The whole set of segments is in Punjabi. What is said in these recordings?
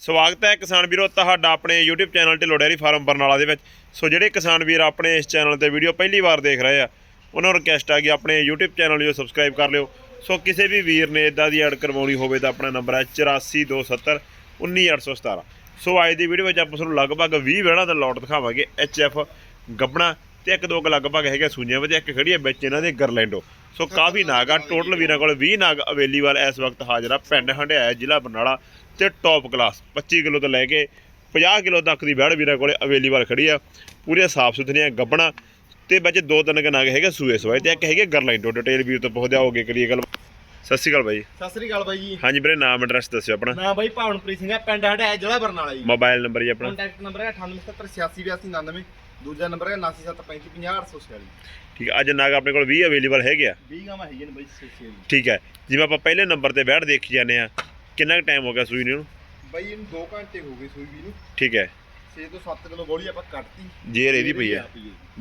ਸਵਾਗਤ ਹੈ ਕਿਸਾਨ ਵੀਰੋ ਤੁਹਾਡਾ ਆਪਣੇ YouTube channel Dhillon dairy farm Barnala ਦੇ ਵਿੱਚ। ਸੋ ਜਿਹੜੇ ਕਿਸਾਨ ਵੀਰ ਆਪਣੇ ਇਸ ਚੈਨਲ ਤੇ ਵੀਡੀਓ ਪਹਿਲੀ ਵਾਰ ਦੇਖ ਰਹੇ ਆ, ਉਹਨਾਂ ਨੂੰ ਰਿਕਵੈਸਟ ਆ ਕਿ ਆਪਣੇ YouTube ਚੈਨਲ ਨੂੰ ਸਬਸਕ੍ਰਾਈਬ ਕਰ ਲਿਓ। ਸੋ ਕਿਸੇ ਵੀ ਵੀਰ ਨੇ ਇਦਾਂ ਦੀ ਐਡ ਕਰਵਾਉਣੀ ਹੋਵੇ ਤਾਂ ਆਪਣਾ ਨੰਬਰ ਹੈ 8427 19817 ਸੋ ਅੱਜ ਦੀ ਵੀਡੀਓ ਵਿੱਚ ਆਪਾਂ ਤੁਹਾਨੂੰ ਲਗਭਗ 20 ਵੇੜਾਂ ਦਾ ਲੋਟ ਦਿਖਾਵਾਂਗੇ HF ਗੱਬਣਾ ਤੇ ਇੱਕ ਦੋ ਕੁ ਲਗਭਗ ਹੈਗੇ ਸੂਈਆਂ ਵਿੱਚ, ਇੱਕ ਖੜੀ ਹੈ ਵਿੱਚ ਇਹਨਾਂ ਦੇ ਗਰਲੈਂਡੋ। ਸੋ ਕਾਫੀ ਨਾਗ ਆ ਟੋਟਲ ਵੀਰਾਂ ਕੋਲ 20 ਨਾਗ ਅਵੇਲੇਬਲ ਇਸ ਵਕਤ ਹਾਜ਼ਰ ਆ। ਪਿੰਡ ਹੰਡਿਆਇਆ ਜ਼ਿਲ੍ਹਾ ਬਰਨਾਲਾ। ਤੇ ਟੌਪ ਕਲਾਸ 25 ਕਿਲੋ ਤੋਂ ਲੈ ਕੇ 50 ਕਿਲੋ ਤੱਕ ਦੀ ਵੈੜ ਵੀਰਾਂ ਕੋਲੇ ਅਵੇਲੇਬਲ ਖੜੀ ਆ। ਪੂਰੀਆਂ ਸਾਫ਼ ਸੁਥਰੀਆਂ ਗੱਬਣਾ ਤੇ ਵਿੱਚ ਦੋ ਤਿੰਨ ਕੁ ਨਾਗ ਹੈਗੇ ਸੂਏ ਸਵਾਏ ਤੇ ਇੱਕ ਹੈਗੇ ਗਰਲੈਂਡੋ ਡਿਟੇਲ ਵੀਰ ਤੋਂ ਪੁੱਛਦੇ ਆਓਗੇ ਕਰੀਏ ਗੱਲ। ਸਤਿ ਸ਼੍ਰੀ ਅਕਾਲ ਬਾਈ। ਸਤਿ ਸ੍ਰੀ ਅਕਾਲ ਬਾਈ ਜੀ। ਹਾਂਜੀ ਵੀਰੇ ਨਾਮ ਐਡਰੈਸ ਦੱਸਿਓ ਆਪਣਾ। ਮੈਂ ਬਾਈ ਭਾਵਨਪ੍ਰੀਤ ਸਿੰਘ ਹੈ ਪਿੰਡ ਹਟਿਆ ਜ਼ਿਲ੍ਹਾ ਬਰਨਾਲਾ ਜੀ। ਮੋਬਾਈਲ ਨੰਬਰ ਜੀ ਆਪਣਾ। ਕੰਟੈਕਟ ਨੰਬਰ ਹੈ 9878868299 ਦੂਜਾ ਨੰਬਰ ਹੈ 9775500846 ਠੀਕ ਹੈ ਅੱਜ ਨਾਗ ਆਪਣੇ ਕੋਲ 20 ਅਵੇਲੇਬਲ ਹੈਗੇ ਆ। 20 ਗਾਵਾਂ ਹੈਗੀਆਂ ਨੇ ਬਾਈ ਠੀਕ ਹੈ। ਜਿਵੇਂ ਆਪਾਂ ਪਹਿਲੇ ਨੰਬਰ ਤੇ ਬੈਠ ਦੇਖੀ ਜਾਂਦੇ ਆ ਕਿੰਨਾ ਕੁ ਟਾਈਮ ਹੋ ਗਿਆ ਸੂਈ ਨੂੰ ਬਾਈ ਇਹਨੂੰ 2 ਘੰਟੇ ਹੋ ਗਏ ਸੂਈ ਵੀ ਨੂੰ। ਠੀਕ ਹੈ। 6 ਤੋਂ 7 ਕਿਲੋ ਗੋਲੀ ਆਪਾਂ ਕੱਟਤੀ। ਜੇਰ ਇਹਦੀ ਪਈ ਹੈ।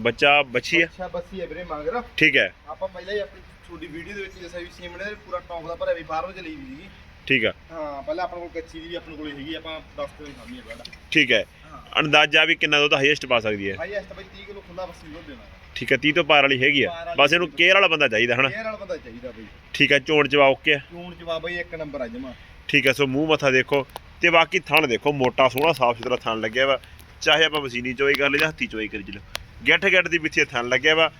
ਬੱਚਾ ਬੱਚੀ ਹੈ? ਅੱਛਾ ਬੱਸੀ ਹੈ ਵੀਰੇ ਮੰਗਰ ਠੀਕ ਹੈ। ਆਪਾਂ ਪਹਿਲਾਂ ਹੀ ਆਪਣੀ ਛੋਟੀ ਵੀਡੀਓ ਦੇ ਵਿੱਚ ਦੱਸਿਆ ਵੀ ਸੀਮਣੇ ਦੇ ਪੂਰਾ ਟੌਪ ਦਾ ਭਰਿਆ ਵੀ ਫਾਰਮ ਚ ਲਈ ਵੀ ਸੀਗੀ। ਠੀਕ ਹੈ। ਹਾਂ ਪਹਿਲਾਂ ਆਪਣੇ ਕੋਲ ਕੱਚੀ ਦੀ ਵੀ ਆਪਣੇ ਕੋਲ ਹੈਗੀ ਆਪਾਂ 10 ਤੋਂ ਹੀ ਖਾਣੀ ਹੈ ਬੜਾ ਠੀਕ ਹੈ। ਅੰਦਾਜ਼ਾ ਵੀ ਕਿੰਨਾ ਦੁੱਧ ਹਾਈਐਸਟ ਪਾ ਸਕਦੀ ਹੈ? ਤਾਂ ਬਾਈ 30 ਕਿਲੋ ਖੁੱਲਾ ਬੱਸੀ ਦੁੱਧ ਦੇਣਾ। ਠੀਕ ਹੈ 30 ਤੋਂ ਪਾਰ ਵਾਲੀ ਹੈਗੀ ਆ। ਬਸ ਇਹਨੂੰ ਕੇਅਰ ਵਾਲਾ ਬੰਦਾ ਚਾਹੀਦਾ ਹਨਾ? ਇਹ ਨਾਲ ਬੰਦਾ ਚਾਹੀਦਾ ਬਾਈ। ਠੀਕ ਹੈ ਚੋਣ ਚਵਾ ਓਕੇ ਆ। ਚੂਣ ਜਵਾਬ ਬਾਈ ਇੱਕ ਨੰਬਰ ਆ ਜਮਾ। ਠੀਕ ਹੈ ਸੋ ਮੂੰਹ ਮੱਥਾ ਦੇਖੋ ਤੇ ਬਾਕੀ ਥਣ ਦੇਖੋ ਮੋਟਾ ਸੋਹਣਾ ਸਾਫ਼ ਸੁਥਰਾ ਥਣ ਲੱਗਿਆ ਵਾ। ਚਾਹੇ ਆਪਾਂ ਮਸ਼ੀਨੀ ਚੋਈ ਕਰ ਲਈ ਜਾਂ ਹੱਥੀ ਚੋਈ ਕਰੀ ਚਲੋ ਗਿੱਠ ਗਿੱਠ ਦੀ ਪਿੱਛੇ ਥਣ ਲੱਗਿਆ ਵਾ।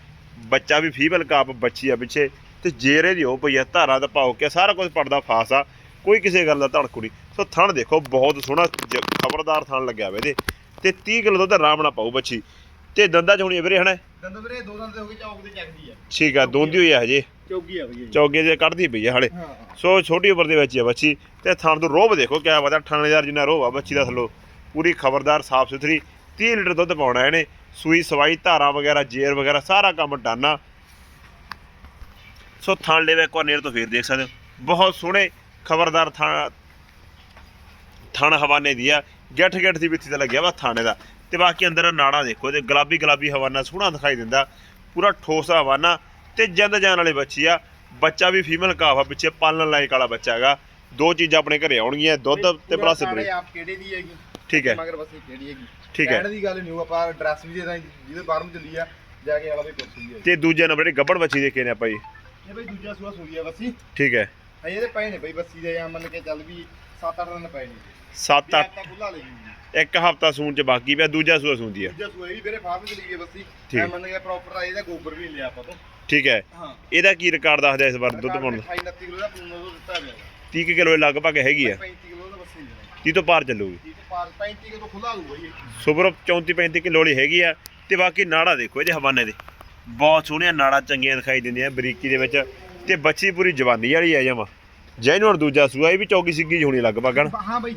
ਬੱਚਾ ਵੀ ਫੀਮੇਲ ਕਾਪ ਬੱਚੀ ਆ ਪਿੱਛੇ। ਤੇ ਜੇਰੇ ਦੀ ਉਹ ਪਈ ਆ ਧਾਰਾਂ ਦਾ ਪਾਓ ਕਿ ਸਾਰਾ ਕੁਝ ਪੜਦਾ ਫਾਸ ਆ। ਕੋਈ ਕਿਸੇ ਗੱਲ ਦਾ ਧੜਕੂ ਨਹੀਂ। ਸੋ ਥਣ ਦੇਖੋ ਬਹੁਤ ਸੋਹਣਾ ਖਬਰਦਾਰ ਥਣ ਲੱਗਿਆ ਵਾ ਇਹਦੇ। ਤੇ 30 ਕਿਲੋ ਦੁੱਧ ਆਰਾਮ ਨਾਲ ਪਾਉ ਬੱਚੀ। ਤੇ ਦੰਦਾਂ ਚ ਹੋਣੀ ਵੀਰੇ ਹਨਾ? ਦੰਦ ਵੀਰੇ ਦੋ ਦੰਦ ਹੋ ਗਏ ਚੌਕ ਦੇ ਚੱਕਦੀ ਆ। ਠੀਕ ਆ ਦੋਂਦੀ ਹੋਈ ਆ ਹਜੇ। ਚੌਗੀ ਆ ਬਈ ਚੌਗੇ ਜੇ ਕੱਢਦੀ ਪਈ ਆ ਹਲੇ। ਹਾਂ। ਸੋ ਛੋਟੀ ਉਮਰ ਦੇ ਵਿੱਚ ਆ ਬੱਚੀ। ਤੇ ਥਣ ਤੋਂ ਰੋਬ ਦੇਖੋ ਕਿਆ ਪਤਾ 98000 ਜਿੰਨਾ ਰੋਬ ਆ ਬੱਚੀ ਦਾ ਥੱਲੋ। ਪੂਰੀ ਖਬਰਦਾਰ ਸਾਫ਼ ਸੁਥਰੀ 30 ਲੀਟਰ ਦੁੱਧ ਪਾਉਣਾ ਇਹਨੇ। ਸੂਈ ਸਵਾਈ ਧਾਰਾ ਵਗੈਰਾ ਜੇਰ ਵਗੈਰਾ ਸਾਰਾ ਕੰਮ ਡਾਨਾ। ਸੋ ਥਣ ਲੈਵੇ ਵਾਰ ਨੇੜ ਤੋਂ ਫੇਰ ਦੇਖ ਸਕਦੇ ਹੋ। ਬਹੁਤ ਸੋਹਣੇ ਖਬਰਦਾਰ ਥਣ ਥਣ ਹਵਾਨੇ ਦੀ ਆ। ਗਿੱਠ ਗਿੱਠ ਦੀ ਵਿੱਥੀ ਤੇ ਲੱਗਿਆ ਵਾ ਥਾਣੇ ਦਾ। ਤੇ ਬਾਕੀ ਅੰਦਰ ਨਾੜਾ ਦੇਖੋ ਤੇ ਗੁਲਾਬੀ ਗੁਲਾਬੀ ਹਵਾਨਾ ਸੋਹਣਾ ਦਿਖਾਈ ਦਿੰਦਾ। ਪੂਰਾ ਠੋਸ ਹਵਾਨਾ। ਤੇ ਜਿੰਦ ਜਾਨ ਵਾਲੀ ਬੱਚੀ ਆ। ਬੱਚਾ ਵੀ ਫੀਮੇਲ ਕਾਫ ਆ ਪਿੱਛੇ ਪਾਲਣ ਲਾਇਕ ਵਾਲਾ ਬੱਚਾ ਹੈਗਾ। ਦੋ ਚੀਜ਼ਾਂ ਆਪਣੇ ਘਰੇ ਆਉਣਗੀਆਂ ਦੁੱਧ ਤੇ ਪਲੱਸ ਸਾਰੇ ਬਰੀਡ ਆਪ ਕਿਹੜੇ ਦੀ ਹੈਗੀ? ਠੀਕ ਹੈ। ਮਗਰ ਬਸ ਇਹ ਕਿਹੜੀ ਹੈਗੀ? ਠੀਕ ਹੈ। ਕਹਿਣ ਦੀ ਗੱਲ ਨਹੀਂ ਆਪਾਂ ਐਡਰੈਸ ਵੀ ਦੇ ਦਾਂ ਜਿਹਦੇ ਫਾਰਮ ਚੱਲੀ ਆ ਜਾ ਕੇ ਵਾਲਾ ਵੀ ਪੁੱਛ ਲਈ ਤੇ ਦੂਜੇ ਨੰਬਰ ਤੇ ਗੱਬੜ ਬੱਚੀ ਦੇਖੇ ਨੇ ਆਪਾਂ ਜੀ। ਇਹ ਬਈ ਦੂਜਾ ਸੂਆ ਸੂਈ ਆ ਬੱਸੀ ਠੀਕ ਹੈ। ਅਜੇ ਇਹਦੇ ਪਏ ਨੇ ਬਈ ਬੱਸੀ ਦੇ ਜਾਂ ਮੰਨ ਕੇ ਚੱਲ ਵੀ 7-8 ਦਿਨ ਪਏ ਨੇ। 7 8 ਆਪਾਂ ਖੁੱਲਾ ਲਈ ਜੀ ਇੱਕ ਹਫਤਾ ਸੂਣ ਚ ਬਾਕੀ ਪਿਆ ਦੂਜਾ ਸੂਆ ਸੂੰਦੀ ਆ। ਦੂਜਾ ਸੂਆ ਇਹ ਵੀ ਵੀਰੇ ਫਾਰਮ ਚ ਲਈ ਹੈ ਬੱਸੀ। ਮੈਂ ਮੰਨ ਕੇ ਪ੍ਰੋਪਰ ਆ ਇਹਦਾ ਗੋਬਰ ਵੀ ਲਿਆ ਆਪਾਂ ਤੋਂ। ਠੀਕ ਹੈ। ਹਾਂ। ਇਹਦਾ ਕੀ ਰਿਕਾਰਡ ਦੱਸਦਾ ਇਸ ਵਾਰ ਦੁੱਧ ਪਾਉਣ ਦਾ 28 29 ਕਿਲੋ ਦਾ ਪੂਨਾ ਦੁੱਧ ਦਿੱਤਾ ਗਿਆ। 30 ਕਿਲੋ ਲਗਭਗ ਹੈਗੀ ਆ। 35 ਕਿਲੋ ਦਾ ਬੱਸੀ ਦੇਣਾ 30 ਤੋਂ ਪਾਰ ਚੱਲੂਗੀ। ਠੀਕ ਹੈ ਪਾਰ 35 ਕਿਲੋ ਖੁੱਲਾ ਲੂਗਾ ਜੀ ਸੁਪਰ 34 35 ਕਿਲੋ ਵਾਲੀ ਹੈਗੀ ਆ। ਤੇ ਬਾਕੀ ਨਾੜਾ ਦੇਖੋ ਇਹਦੇ ਹਵਾਨੇ ਦੇ। ਬਹੁਤ ਸੋਹਣੀਆਂ ਨਾੜਾਂ ਚੰਗੀਆਂ ਦਿਖਾਈ ਦਿੰਦੀਆਂ ਬਰੀਕੀ ਦੇ ਵਿੱਚ। ਤੇ ਬੱਚੀ ਪੂਰੀ ਜਵਾਨੀ ਵਾਲੀ ਆ ਜਮਾ। ਜੈਨ ਹੁਣ ਦੂਜਾ ਸੂਆ ਇਹ ਵੀ ਚੌਗੀ ਸਿੱਗੀ ਜਿਹੀ ਹੋਣੀ ਲਗਭਗ ਹਨ? ਹਾਂ ਬਈ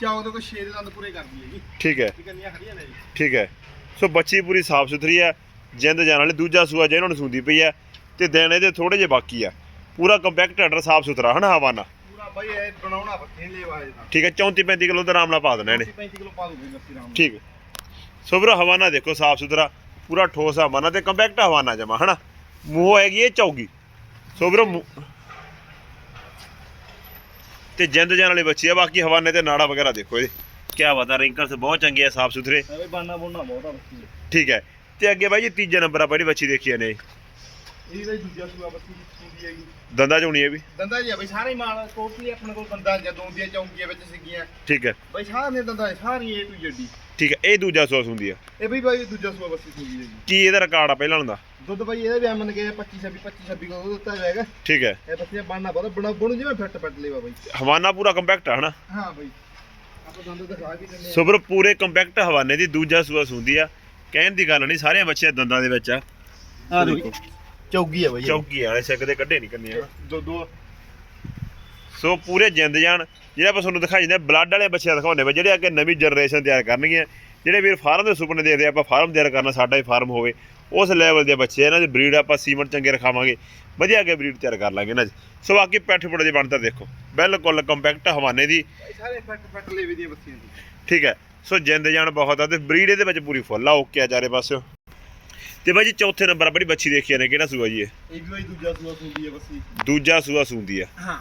ਚਾਉ ਦੇ 6 ਦੇ ਦੰਦ ਪੂਰੇ ਕਰਦੀ ਹੈ ਜੀ। ਠੀਕ ਹੈ। ਠੀਕ ਕੰਨੀਆਂ ਖੜੀਆਂ ਨੇ ਜੀ। ਠੀਕ ਹੈ। ਸੋ ਬੱਚੀ ਪੂਰੀ ਸਾਫ਼ ਸੁਥਰੀ ਆ। ਜਿੰਦ ਜਾਨ ਵਾਲੀ ਦੂਜਾ ਸੂਆ ਜੈਨ ਹੁਣ ਸੂੰਦੀ ਪਈ ਆ ਤੇ ਦਿਨ ਇਹਦੇ ਥੋੜੇ ਜਿਹੇ ਬਾਕੀ ਆ। ਪੂਰਾ ਕੰਪੈਕਟ ਹੈਡਰ ਸਾਫ਼ ਸੁਥਰਾ ਹਨਾ ਹਵਾਨਾ ਪੂਰਾ ਬਈ ਇਹ ਬਣਾਉਣਾ ਬੱਥੇ ਲੈ ਵਾਜੇ ਦਾ ਠੀਕ ਹੈ 34 35 ਕਿਲੋ ਦਾ ਆਰਾਮ ਨਾਲ ਪਾ ਦੇਣਾ ਇਹਨੇ। 35 ਕਿਲੋ ਪਾ ਦੂਗੀ ਲੱਸੀ ਰਾਮ ਠੀਕ। ਸੋ ਵੀਰੋ ਹਵਾਨਾ ਦੇਖੋ ਸਾਫ਼ ਸੁਥਰਾ ਪੂਰਾ ਠੋਸ ਹਵਾਨਾ ਤੇ ਕੰਪੈਕਟ ਹਵਾਨਾ ਜਮਾ ਹਨਾ? ਮੂੰਹ ਹੈਗੀ ਇਹ ਚੌਗੀ। ਸੋ ਵੀਰੋ ਤੇ ਜਿੰਦ ਜਾਨ ਵਾਲੀ ਬੱਚੀ ਆ ਬਾਕੀ ਹਵਾਨੇ ਤੇ ਨਾੜਾ ਵਗੈਰਾ ਦੇਖੋ ਇਹਦੇ। ਕੀ ਬਤਾ ਰਿੰਕਲਸ ਬਹੁਤ ਚੰਗੇ ਆ ਸਾਫ਼ ਸੁਥਰੇ। ਇਹ ਬਈ ਬਾਨਾ ਬੋਨਾ ਬਹੁਤ ਆ। ਠੀਕ ਹੈ। ਤੇ ਅੱਗੇ ਬਾਈ ਜੀ ਤੀਜਾ ਨੰਬਰ ਆ ਜਿਹੜੀ ਬੱਚੀ ਦੇਖੀ ਨੇ। ਇਹਦੀ ਤਾਂ ਦੂਜਾ ਸੂਆ ਬੱਸੀ ਹੁੰਦੀ ਹੈਗੀ। ਦੰਦਾ ਚ ਹੋਣੀ ਹੈ ਵੀ? ਦੰਦਾ ਜੀ ਆ ਬਈ ਸਾਰੇ ਮਾਲ ਟੋਟਲੀ ਆਪਣੇ ਕੋਲ ਬੰਦਾ ਜਾਂ ਦੋਂਦੀਆਂ ਚੌਂਕੀਆਂ ਵਿੱਚ ਸਿੱਗੀਆਂ। ਠੀਕ ਹੈ। ਬਈ ਸਾਰੇ ਦੰਦਾ ਸਾਰੀ ਏ ਟੂ ਜੱਡੀ ਠੀਕ ਹੈ ਇਹ ਦੂਜਾ ਸੋਸ ਹੁੰਦੀ ਆ। ਇਹ ਬਈ ਬਾਈ ਦੂਜਾ ਸੂਆ ਬੱਸੀ ਹੁੰਦੀ ਹੈਗੀ ਕੀ ਇਹਦਾ ਰਿਕਾਰਡ ਆ ਪਹਿਲਾਂ ਦਾ? ਦੁੱਧ ਬਈ ਇਹਦੇ ਵੀ ਮੰਨ ਕੇ 25 26 25 26 ਕਿਲੋ ਦਿੱਤਾ ਜਾਏਗਾ। ਠੀਕ ਹੈ। ਇਹ ਬੱਸੀ ਬਾਨਾ ਬਹੁਤ ਬਣਾ ਬਣੂ ਜਿਵੇਂ ਫਿੱਟ ਫਿੱਟ ਲੈਵਾ ਬਈ। ਹਵਾਨਾ ਪੂਰਾ ਕੰਪੈਕਟ ਆ ਹਨਾ? ਹਾਂ ਬਈ। ਆਪਾਂ ਦੰਦ ਦਿਖਾ ਵੀ ਦਿੰਦੇ ਸੋ ਵੀਰੋ ਪੂਰੇ ਕੰਪੈਕਟ ਹਵਾਨੇ ਦੀ ਦੂਜਾ ਸੂਆ ਹੁੰਦੀ ਆ। ਕਹਿਣ ਦੀ ਗੱਲ ਨਹੀਂ ਸਾਰੀਆਂ ਬੱਚੇ ਦੰਦਾਂ ਦੇ ਵਿੱਚ ਆ। ਆ ਦੇਖੋ ਚੌਗੀ ਆ ਬਈ ਚੌਕੀ ਵਾਲੇ ਸਿੱਕ ਦੇ ਕੱਢੇ ਨਹੀਂ ਕੰਨੀਆਂ। ਦੋ ਦੋ। ਸੋ ਪੂਰੇ ਜਿੰਦ ਜਾਨ ਜਿਹੜਾ ਆਪਾਂ ਤੁਹਾਨੂੰ ਦਿਖਾਈ ਜਾਂਦੇ ਬਲੱਡ ਵਾਲੇ ਬੱਚੇ ਦਿਖਾਉਂਦੇ ਵਾ ਜਿਹੜੇ ਅੱਗੇ ਨਵੀਂ ਜਨਰੇਸ਼ਨ ਤਿਆਰ ਕਰਨਗੀਆਂ। ਜਿਹੜੇ ਵੀਰ ਫਾਰਮ ਦੇ ਸੁਪਨੇ ਦੇਖਦੇ ਆ, ਆਪਾਂ ਫਾਰਮ ਤਿਆਰ ਕਰਨਾ ਸਾਡਾ ਹੀ ਫਾਰਮ ਹੋਵੇ। ਉਸ ਲੈਵਲ ਦੇ ਬੱਚੇ ਇਹਨਾਂ ਦੀ ਬਰੀਡ ਆਪਾਂ ਸੀਮਨ ਚੰਗੇ ਰਖਾਵਾਂਗੇ। ਵਧੀਆ ਅੱਗੇ ਬਰੀਡ ਤਿਆਰ ਕਰ ਲਾਂਗੇ ਇਹਨਾਂ ਸੋ ਬਾਕੀ ਪੈਠ ਪੁੜੇ ਦੇ ਬਣਤਰ ਦੇਖੋ। ਬਿਲਕੁਲ ਕੰਪੈਕਟ ਹਵਾਨੇ ਦੀ। ਬਈ ਸਾਰੇ ਫਿੱਟ ਫਿੱਟ ਲੈਵੇ ਦੀਆਂ ਬੱਸੀਆਂ ਦੀ। ਠੀਕ ਹੈ। ਸੋ ਜਿੰਦ ਜਾਨ ਬਹੁਤ ਆ ਤੇ ਬਰੀਡ ਇਹਦੇ ਵਿੱਚ ਪੂਰੀ ਫੁੱਲ ਆ ਓਕੇ ਆ ਚਾਰੇ ਪਾਸਿਓ। ਤੇ ਬਾਈ ਜੀ ਚੌਥੇ ਨੰਬਰ ਆ ਬੜੀ ਬੱਚੀ ਦੇਖੀ ਨੇ ਕਿਹੜਾ ਸੂਆ ਜੀ ਇਹ? ਇਹ ਵੀ ਬਈ ਦੂਜਾ ਸੂਆ ਹੁੰਦੀ ਹੈ ਬੱਸੀ। ਦੂਜਾ ਸੂਆ ਸੂੰਦੀ ਆ। ਹਾਂ।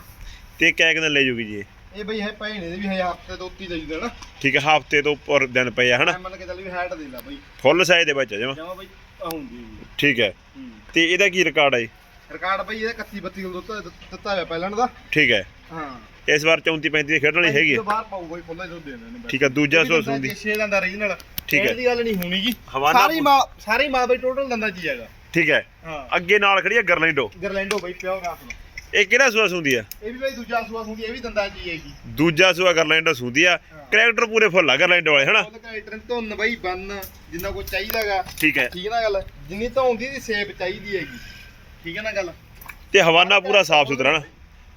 ਤੇ ਕਿਆ ਕਹਿੰਦੇ ਲੈ ਜੂਗੀ ਜੀ ਇਹ? ਇਹ ਬਈ ਹੈ ਭੈਣੇ ਦੇ ਵੀ ਹੈ ਹਫ਼ਤੇ ਤੋਂ ਉੱਤੀ ਦੇਈ ਦੇਣਾ ਠੀਕ ਹੈ ਹਫ਼ਤੇ ਤੋਂ ਉੱਪਰ ਦਿਨ ਪਏ ਆ ਹਨਾ? ਮੈਂ ਮੰਨ ਕੇ ਚੱਲ ਵੀ ਹੈਟ ਦੇ ਲਾ ਬਈ। ਫੁੱਲ ਸਾਈਜ਼ ਦੇ ਵਿੱਚ ਜਮਾ। ਜਮਾ ਬਈ ਆ ਹੁੰਦੀ ਹੈ ਠੀਕ ਹੈ। ਤੇ ਇਹਦਾ ਕੀ ਰਿਕਾਰਡ ਹੈ? ਰਿਕਾਰਡ ਬਈ ਇਹਦਾ 31 32 ਕਿਲੋ ਦੁੱਧ ਦਿੱਤਾ ਹੋਇਆ ਪਹਿਲਾਂ ਦਾ। ਠੀਕ ਹੈ ਹਾਂ। ਇਸ ਵਾਰ 34 35 ਦੀ ਖੇਡਣ ਵਾਲੀ ਹੈਗੀ ਇਹ ਹੈ ਤੋਂ ਬਾਹਰ ਪਾਊ ਬਈ ਫੁੱਲਾਂ ਦੁੱਧ ਦੇ ਦੇਣੇ ਠੀਕ ਹੈ ਦੂਜਾ ਸੂਆ ਸੂੰਦੀ ਛੇ ਦੰਦਾ ਰੀਜਨਲ ਠੀਕ ਹੈ। ਦੀ ਗੱਲ ਨਹੀਂ ਹੋਣੀ ਜੀ। ਹਵਾਨਾ ਸਾਰੀ ਮਾਂ ਸਾਰੀ ਮਾਂ ਬਈ ਟੋਟਲ ਦੰਦਾ ਜੀ ਹੈਗਾ। ਠੀਕ ਹੈ। ਹਾਂ। ਅੱਗੇ ਨਾਲ ਖੜੀ ਹੈ ਗਰਲੈਂਡੋ। ਗਰਲੈਂਡੋ ਬਈ ਪਿਓ ਰਾਸ ਨੂੰ। ਇਹ ਕਿਹੜਾ ਸੂਆ ਸੁੰਦੀ ਆ? ਇਹ ਵੀ ਬਈ ਦੂਜਾ ਸੂਆ ਹੁੰਦੀ ਇਹ ਵੀ ਦੰਦਾ ਜੀ ਹੈਗੀ। ਦੂਜਾ ਸੂਆ ਗਰਲੈਂਡੋ ਸੁੰਦੀ ਆ। ਹਾਂ। ਕਰੈਕਟਰ ਪੂਰੇ ਫੁੱਲ ਆ ਗਰਲੈਂਡੋ ਵਾਲੇ ਹਨਾ? ਉਹਦੇ ਕੈਰੇਕਟਰ ਧੁੰਨ ਬਈ ਬੰਨ ਜਿੰਨਾ ਕੋ ਚਾਹੀਦਾਗਾ ਠੀਕ ਹੈ। ਠੀਕ ਹੈ ਨਾ ਗੱਲ? ਜਿੰਨੀ ਧੌਂਦੀ ਦੀ ਸੇਪ ਚਾਹੀਦੀ ਹੈਗੀ। ਠੀਕ ਹੈ ਨਾ ਗੱਲ? ਤੇ ਹਵਾਨਾ ਪੂਰਾ ਸਾਫ਼ ਸੁਥਰਾ ਨਾ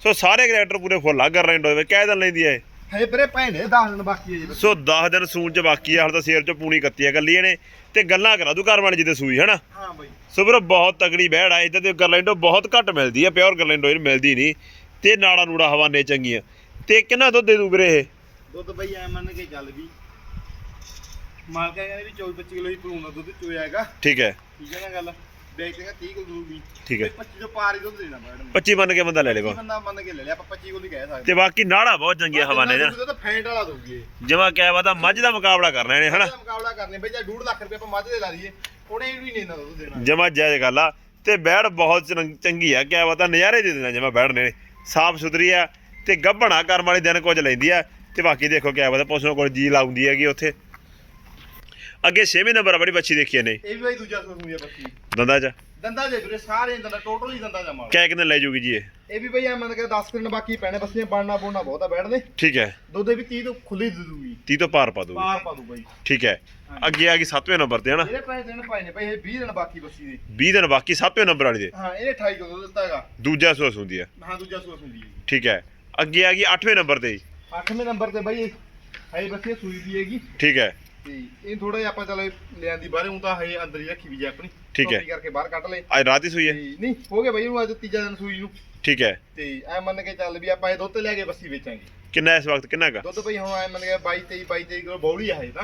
ਸੋ ਸਾਰੇ ਕਰੈਕਟਰ ਪੂਰੇ ਫੁੱਲ ਆ ਗਰਲੈਂਡੋ ਦੇ ਵਿੱਚ ਕਹਿ ਦਿਨ ਲੈਂਦੀ ਇਹ? ਹਜੇ ਵੀਰੇ ਭੈਣੇ 10 ਦਿਨ ਬਾਕੀ ਹੈ ਜੀ। ਸੋ 10 ਦਿਨ ਸੂਣ ਚ ਬਾਕੀ ਆ ਹਾਲ ਤਾਂ ਸੇਰ ਚ ਪੂਣੀ ਕੱਤੀ ਆ ਗੱਲੀ ਨੇ ਤੇ ਗੱਲਾਂ ਕਰਾ ਦੂ ਘਰ ਵਾਲੀ ਜਿਹਦੇ ਸੂਈ ਹਨਾ? ਹਾਂ ਬਈ। ਸੋ ਵੀਰੋ ਬਹੁਤ ਤਗੜੀ ਬਹਿੜ ਆ ਇੱਧਰ ਤੇ ਗਰਲੈਂਡੋ ਬਹੁਤ ਘੱਟ ਮਿਲਦੀ ਆ ਪਿਓਰ ਗਰਲੈਂਡੋ ਇਹ ਮਿਲਦੀ ਨਹੀਂ। ਤੇ ਨਾੜਾ ਨੂੜਾ ਹਵਾਨੇ ਚੰਗੀਆਂ। ਤੇ ਕਿੰਨਾ ਦੁੱਧ ਦੇ ਦੂ ਵੀਰੇ ਇਹ? ਦੁੱਧ ਬਈ ਐ ਮੰਨ ਕੇ ਚੱਲ ਵੀ। ਮਾਲਕਾ ਕਹਿੰਦੇ ਵੀ 24 25 ਕਿਲੋ ਹੀ ਪਲੂਣਾ ਦੁੱਧ ਚੋਇਆ ਹੈਗਾ। ਠੀਕ ਹੈ। ਠੀਕ ਹੈ ਨਾ ਗੱਲ? ਵੇਚੇਗਾ 30 ਕਿਲੋ ਦੂਗੀ ਠੀਕ ਹੈ। 25 ਤੋਂ ਪਾਰ ਹੀ ਦੁੱਧ ਦੇਣਾ ਮੈਡਮ 25 ਮੰਨ ਕੇ ਬੰਦਾ ਲੈ ਲੇਗਾ ਬੰਦਾ ਮੰਨ ਕੇ ਲੈ ਲਿਆ ਆਪਾਂ 25 ਕਿਲੋ ਹੀ ਕਹਿ ਸਕਦੇ ਤੇ ਬਾਕੀ ਨਾੜਾ ਬਹੁਤ ਚੰਗੀਆਂ ਹਵਾਨੇ ਦਾ ਦੁੱਧ ਤਾਂ ਫੈਂਟ ਵਾਲਾ ਦਊਗੀ ਜਮਾ ਕਿਆ ਵਾ ਤਾਂ ਮੱਝ ਦਾ ਮੁਕਾਬਲਾ ਕਰਨਾ ਇਹਨੇ ਹਨਾ? ਇਹਦਾ ਮੁਕਾਬਲਾ ਕਰਨੇ ਬਈ ਜੇ 2 ਲੱਖ ਰੁਪਏ ਆਪਾਂ ਮੱਝ ਦੇ ਲਾ ਦਈਏ ਉਹਨੇ ਵੀ ਨਹੀਂ ਇਹਨਾਂ ਦੁੱਧ ਦੇਣਾ। ਜਮਾ ਜਾਇਜ਼ ਗੱਲ ਆ ਤੇ ਬੈੜ ਬਹੁਤ ਚੰਗ- ਚੰਗੀ ਆ ਕਿਆ ਵਾ ਤਾਂ ਨਜ਼ਾਰੇ ਦੇ ਦੇਣਾ ਜਮਾ ਬੈੜ ਨੇ ਸਾਫ਼ ਸੁਥਰੀ ਆ ਤੇ ਗੱਭਣਾ ਕਰਮ ਵਾਲੀ ਦਿਨ ਕੁਝ ਲੈਂਦੀ ਆ। ਤੇ ਬਾਕੀ ਦੇਖੋ ਕਿਆ ਵਾ ਤਾਂ ਪਸ਼ੂਆਂ ਕੋਲ ਜੀ ਲਾਉਂਦੀ ਹੈਗੀ ਉੱਥੇ। ਅੱਗੇ 6ਵੇਂ ਨੰਬਰ ਆ ਬੜੀ ਬੱਚੀ ਦੇਖੀ ਨੇ ਇਹ ਵੀ ਬਈ ਦੂਜਾ ਹੁੰਦੀ ਆ ਬੱਚੀ। ਦੰਦਾ ਚ ਦੰਦਾ ਦੇ ਵੀਰੇ ਸਾਰੇ ਦੰਦਾ ਟੋਟਲ ਹੀ ਦੰਦਾ ਜਮਾ ਕਿਆ ਕਿੰਨੇ ਲੈ ਜੂਗੀ ਜੀ ਇਹ। ਇਹ ਵੀ ਬਈ ਐ ਮੰਨ ਕੇ 10 ਦਿਨ ਬਾਕੀ ਪੈਣੇ ਬੱਸੀਆਂ ਬਣਨਾ ਬੋਣਾ ਬਹੁਤ ਬੈਠਦੇ। ਠੀਕ ਹੈ। ਦੁੱਧ ਵੀ 30 ਤੋਂ ਖੁੱਲੀ ਦੇ ਦੂਗੀ। 30 ਤੋਂ ਪਾਰ ਪਾ ਦੂਗੀ। ਪਾਰ ਪਾ ਦੂ ਬਈ। ਠੀਕ ਹੈ। ਅੱਗੇ ਆ ਗਈ 7ਵੇਂ ਨੰਬਰ ਤੇ ਹਨਾ ਇਹਦੇ ਪੈਸੇ ਦਿਨ ਪਾਏ ਨੇ ਬਈ ਇਹ 20 ਦਿਨ ਬਾਕੀ ਬੱਸੀ ਦੇ। 20 ਦਿਨ ਬਾਕੀ 7ਵੇਂ ਨੰਬਰ ਵਾਲੀ ਦੇ। ਹਾਂ ਇਹ 28 ਕਿਲੋ ਦਿੱਤਾ ਹੈਗਾ। ਦੂਜਾ ਸੋਸ ਹੁੰਦੀ ਆ ਹਾਂ ਦੂਜਾ ਸੂਸ ਹੁੰਦੀ ਹੈ। ਠੀਕ ਹੈ। ਅੱਗੇ ਆ ਗਈ 8ਵੇਂ ਨੰਬਰ ਤੇ। ਜੀ 8ਵੇਂ ਨੰਬਰ ਤੇ ਬਈ ਹਾਈ ਬੱਸੀ ਸੂਈ ਦੀ ਹੈਗੀ। ਠੀਕ ਹੈ। ਤੇ ਇਹ ਥੋੜਾ ਜਿਹਾ ਆਪਾਂ ਚਲ ਲਿਆਂਦੀ ਬਾਹਰ ਹੁਣ ਤਾਂ ਹਜੇ ਅੰਦਰ ਹੀ ਰੱਖੀ ਵੀ ਜੇ ਆਪਣੀ। ਠੀਕ ਹੈ। ਕਰਕੇ ਬਾਹਰ ਕੱਢ ਲਏ। ਅੱਜ ਰਾਤ ਹੀ ਸੂਈ ਹੈ। ਤੇ ਨਹੀਂ ਹੋ ਗਿਆ ਬਈ ਇਹਨੂੰ ਅੱਜ ਤੀਜਾ ਦਿਨ ਸੂਈ ਨੂੰ। ਠੀਕ ਹੈ। ਤੇ ਐ ਮੰਨ ਕੇ ਚੱਲ ਵੀ ਆਪਾਂ ਇਹ ਦੁੱਧ ਲੈ ਕੇ ਬੱਸੀ ਵੇਚਾਂਗੇ। ਕਿੰਨਾ ਇਸ ਵਕਤ ਕਿੰਨਾ ਹੈਗਾ ਦੁੱਧ ਬਈ ਹੁਣ ਐ ਮੰਨ ਕੇ 22 23 22 23 ਕਿਲੋ ਬੌਲੀ ਆ ਇਹ ਤਾਂ।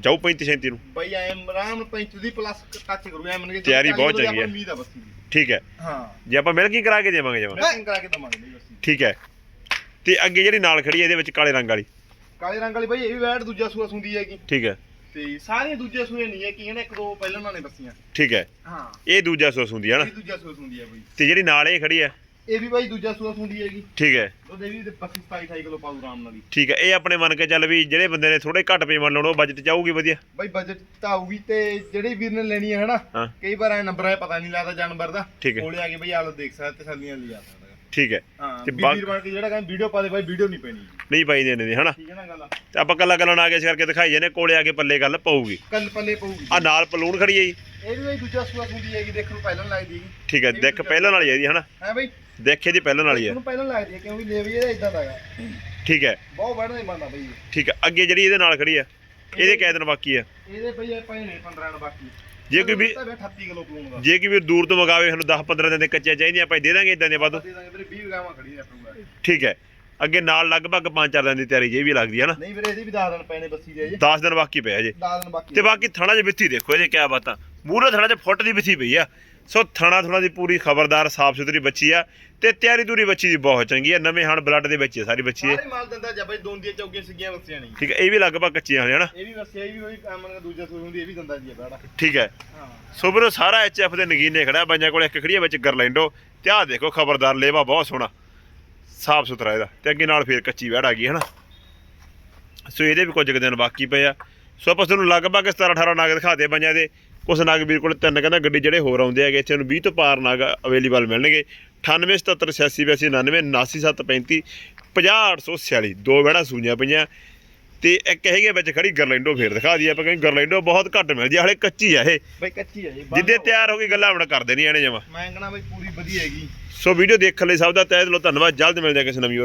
ਜਾਊ 35 37 ਨੂੰ। ਬਈ ਐ ਆਰਾਮ 35 ਦੀ ਪਲੱਸ ਟੱਚ ਕਰੂ ਐ ਮੰਨ ਕੇ ਤਿਆਰੀ ਬਹੁਤ ਚੰਗੀ ਹੈ। ਉਮੀਦ ਆ ਬੱਸੀ ਦੀ। ਠੀਕ ਹੈ। ਹਾਂ। ਜੇ ਆਪਾਂ ਮਿਲਕਿੰਗ ਕਰਾ ਕੇ ਦੇਵਾਂਗੇ ਜਮਾ। ਕਰਾ ਕੇ ਦਵਾਂਗੇ ਬਈ ਬੱਸੀ ਠੀਕ ਹੈ। ਤੇ ਅੱਗੇ ਜਿਹੜੀ ਨਾਲ ਖੜੀ ਹੈ ਇਹਦੇ ਵਿੱਚ ਕਾਲੇ ਰੰਗ ਵਾਲੀ। ਕਾਲੇ ਰੰਗ ਵਾਲੀ ਬਈ ਇਹ ਵੀ ਵੈਟ ਦੂਜਾ ਸੂਆ ਸੁੰਦੀ ਹੈਗੀ। ਠੀਕ ਹੈ। ਤੇ ਸਾਰੀਆਂ ਦੂਜੇ ਸੂਏ ਨਹੀਂ ਹੈ ਕਿ ਇਹਨੇ ਇੱਕ ਦੋ ਪਹਿਲਾਂ ਉਹਨਾਂ ਨੇ ਬੱਸੀਆਂ ਠੀਕ ਹੈ। ਹਾਂ। ਇਹ ਦੂਜਾ ਸੋਸ ਹੁੰਦੀ ਹੈ ਨਾ? ਇਹ ਦੂਜਾ ਸੂਆ ਸੁੰਦੀ ਹੈ ਬਈ। ਤੇ ਜਿਹੜੀ ਨਾਲ ਇਹ ਖੜੀ ਹੈ? ਇਹ ਵੀ ਬਾਈ ਦੂਜਾ ਸੂਆ ਸੁੰਦੀ ਹੈਗੀ। ਠੀਕ ਹੈ। ਉਹਦੇ ਵੀ 25 27 ਕਿਲੋ ਪਾਉ ਆਰਾਮ ਨਾਲ ਹੀ। ਠੀਕ ਹੈ। ਇਹ ਆਪਣੇ ਮੰਨ ਕੇ ਚੱਲ ਵੀ ਜਿਹੜੇ ਬੰਦੇ ਨੇ ਥੋੜੇ ਘੱਟ ਪੇਮੈਂਟ ਲਾਉਣ ਉਹ ਬਜਟ ਚ ਆਊਗੀ ਵਧੀਆ। ਬਾਈ ਬਜਟ ਤਾਂ ਆਊਗੀ ਤੇ ਜਿਹੜੇ ਵੀਰ ਨੇ ਲੈਣੀ ਹੈ ਹਨਾ ਹਾਂ। ਕਈ ਵਾਰ ਐ ਨੰਬਰ ਹੈ ਪਤਾ ਨਹੀਂ ਲੱਗਦਾ ਜਾਨਵਰ ਦਾ। ਠੀਕ ਹੈ। ਕੋਲੇ ਆ ਕੇ ਬਈ ਆਲੋ ਦੇਖ ਸਕਦਾ ਤਸੱਲੀਆਂ ਲਈ ਆ ਸਕਦਾ। ਠੀਕ ਹੈ। ਹਾਂ ਤੇ ਤੇ ਵੀਰ ਬਣ ਕੇ ਜਿਹੜਾ ਕਹਿੰਦਾ ਵੀਡੀਓ ਪਾ ਦੇ ਬਾਈ ਵੀਡੀਓ ਨਹੀਂ ਪੈਣੀ। ਨਹੀਂ ਪਾਈ ਦੇਣੇ ਦੀ ਹਨਾ? ਠੀਕ ਹੈ ਨਾ ਗੱਲ? ਤੇ ਆਪਾਂ ਕੱਲਾ ਕੱਲਾ ਨਾ ਕੇ ਇਸ ਕਰਕੇ ਦਿਖਾਈ ਜਾਂਦੇ ਕੋਲੇ ਆ ਕੇ ਪੱਲੇ ਗੱਲ ਪਊਗੀ। ਕੱਲ ਪੱਲੇ ਪਊਗੀ। ਆ ਨਾਲ ਪਲੂਣ ਖੜੀ ਹੈ ਜੀ। ਇਹ ਵੀ ਬਾਈ ਦੂਜਾ ਸੂਆ ਸੁੰਦੀ ਹੈਗੀ ਦੇਖਣ ਨੂੰ ਪਹਿਲਾਂ ਲੱਗਦੀ ਹੈਗੀ। ਠੀਕ ਹੈ ਇਹ ਦੇਖ ਪਹਿਲਾਂ ਵਾਲੀ ਹੈ ਜੀ ਹਨਾ? ਹੈ ਬਾਈ? ਦੇਖੇ ਦੀ ਪਹਿਲਾਂ ਵਾਲੀ ਹੈ। ਉਹਨੂੰ ਪਹਿਲਾਂ ਲੱਗਦੀ ਹੈ ਕਿਉਂਕਿ ਲੈ ਵੀ ਇਹਦਾ ਇਦਾਂ ਦਾ ਹੈਗਾ। ਠੀਕ ਹੈ। ਬਹੁਤ ਵੜਦਾ ਹੀ ਬਣਦਾ ਬਾਈ ਇਹ। ਠੀਕ ਹੈ ਅੱਗੇ ਜਿਹੜੀ ਇਹਦੇ ਨਾਲ ਖੜੀ ਹੈ ਇਹਦੇ ਕਿੰਨੇ ਦਿਨ ਬਾਕੀ ਹੈ। ਇਹਦੇ ਬਈ ਇਹ ਪਏ ਨੇ 15 ਦਿਨ ਬਾਕੀ। ਜੇ ਕੋਈ ਵੀ 38 ਕਿਲੋ ਪਲੂਣ ਦਾ ਜੇ ਕੋਈ ਵੀ ਦੂਰ ਤੋਂ ਮੰਗਾਵੇ ਸਾਨੂੰ 10 15 ਦਿਨ ਦੇ ਕੱਚੇ ਚਾਹੀਦੀਆਂ ਆਪਾਂ ਦੇ ਦਾਂਗੇ ਇਦਾਂ ਦੇ ਵਾਧੂ। ਦੇ ਦਾਂਗੇ ਵੀਰੇ 20 ਗਾਵਾਂ ਖੜੀ ਨੇ ਪੂਰਾ ਠੀਕ ਹੈ। ਅੱਗੇ ਨਾਲ ਲਗਭਗ 5-4 ਦਿਨ ਦੀ ਤਿਆਰੀ ਜੇ ਵੀ ਲੱਗਦੀ ਹੈ ਨਾ। ਨਹੀਂ ਵੀਰੇ ਇਹਦੀ ਵੀ 10 ਦਿਨ ਪਏ ਨੇ ਬੱਸੀ ਦੇ ਅਜੇ 10 ਦਿਨ ਬਾਕੀ ਪਿਆ ਜੇ। 10 ਦਿਨ ਬਾਕੀ ਤੇ ਬਾਕੀ ਥਣਾ 'ਚ ਵਿੱਥੀ ਦੇਖੋ ਇਹਦੇ ਕਿਆ ਬਾਤਾਂ। ਮੂਹਰੇ ਥਣਾ 'ਚ ਫੁੱਟ ਦੀ ਵਿੱਥੀ ਪਈ ਆ। ਸੋ ਥਣਾ ਥਣਾ ਦੀ ਪੂਰੀ ਖਬਰਦਾਰ ਸਾਫ਼ ਸੁਥਰੀ ਬੱਚੀ ਆ ਤੇ ਤਿਆਰੀ ਤੂਰੀ ਬੱਚੀ ਦੀ ਬਹੁਤ ਚੰਗੀ ਆ। ਨਵੇਂ ਹਣ ਬਲੱਡ ਦੇ ਵਿੱਚ ਆ ਸਾਰੀ ਬੱਚੀ ਇਹ। ਸਾਰੇ ਮਾਲ ਦੰਦਾ ਜਾਂ ਬਈ ਦੋਨ ਦੀਆਂ ਚੌਕੀਆਂ ਸਿੱਗੀਆਂ ਬੱਸੀਆਂ ਨਹੀਂ ਠੀਕ ਹੈ ਇਹ ਵੀ ਲਗਭਗ ਕੱਚੀਆਂ ਹਲੇ ਹਨਾ ਇਹ ਵੀ ਬੱਸਿਆ ਇਹ ਵੀ ਉਹੀ ਕੰਮ ਨਾਲ ਦੂਜਾ ਸੂਈ ਹੁੰਦੀ ਇਹ ਵੀ ਦੰਦਾ ਜੀ ਆ ਬੜਾ। ਠੀਕ ਹੈ ਹਾਂ। ਸੋ ਵੀਰੋ ਸਾਰਾ ਐਚਐਫ ਦੇ ਨਗੀਨੇ ਖੜਾ ਪੰਜਾਂ ਕੋਲ ਇੱਕ ਖੜੀ ਹੈ ਵਿੱਚ ਗਰਲੈਂਡੋ ਤੇ ਆਹ ਦੇਖੋ ਖਬਰਦਾਰ ਲੇਵਾ ਬਹੁਤ ਸੋਹਣਾ। ਸਾਫ਼ ਸੁਥਰਾ ਇਹਦਾ। ਤੇ ਅੱਗੇ ਨਾਲ ਫੇਰ ਕੱਚੀ ਵੜ ਆ ਗਈ ਹਨਾ। ਸੋ ਇਹਦੇ ਵੀ ਕੁਝ ਦਿਨ ਬਾਕੀ ਪਏ ਆ। ਸੋ ਆਪਾਂ ਤੁਹਾਨੂੰ ਲਗਭਗ 17 18 ਨਾਗ ਦਿਖਾਦੇ ਪੰਜਾਂ ਦੇ। ਕੁਛ ਨਾਗ ਵੀਰ ਕੋਲ ਤਿੰਨ ਕਹਿੰਦਾ ਗੱਡੀ ਜਿਹੜੇ ਹੋਰ ਆਉਂਦੇ ਹੈਗੇ ਇੱਥੇ ਨੂੰ 20 ਤੋਂ ਪਾਰ ਨਾਗ ਅਵੇਲੇਬਲ ਮਿਲਣਗੇ। 98 77 86 82 99 99735 50846 ਦੋ ਵੜਾ ਸੂਈਆਂ ਪਈਆਂ। ਤੇ ਇੱਕ ਹੈਗੇ ਵਿੱਚ ਖੜੀ ਗਰਲੈਂਡੋ ਫੇਰ ਦਿਖਾ ਦਈਏ ਆਪਾਂ ਕਹਿੰਦੇ ਗਰਲੈਂਡੋ ਬਹੁਤ ਘੱਟ ਮਿਲਦੀ ਆ ਹਲੇ ਕੱਚੀ ਆ ਇਹ। ਬਈ ਕੱਚੀ ਹੈ ਜੀ ਜਿੱਦੇ ਤਿਆਰ ਹੋ ਗਈ ਗੱਲਾਂ ਹੁਣ ਕਰਦੇ ਨਹੀਂ ਆਣੇ ਜਮਾ। ਮੈਂ ਕਹਣਾ ਬਈ ਪੂਰੀ ਵਧੀਆ ਹੈਗੀ। ਸੋ ਵੀਡੀਓ ਦੇਖਣ ਲਈ ਸਭ ਦਾ ਤਹਿ ਦਿਲੋਂ ਧੰਨਵਾਦ ਜਲਦ ਮਿਲਦੇ ਹਾਂ ਕਿਸੇ ਨਵੀਂ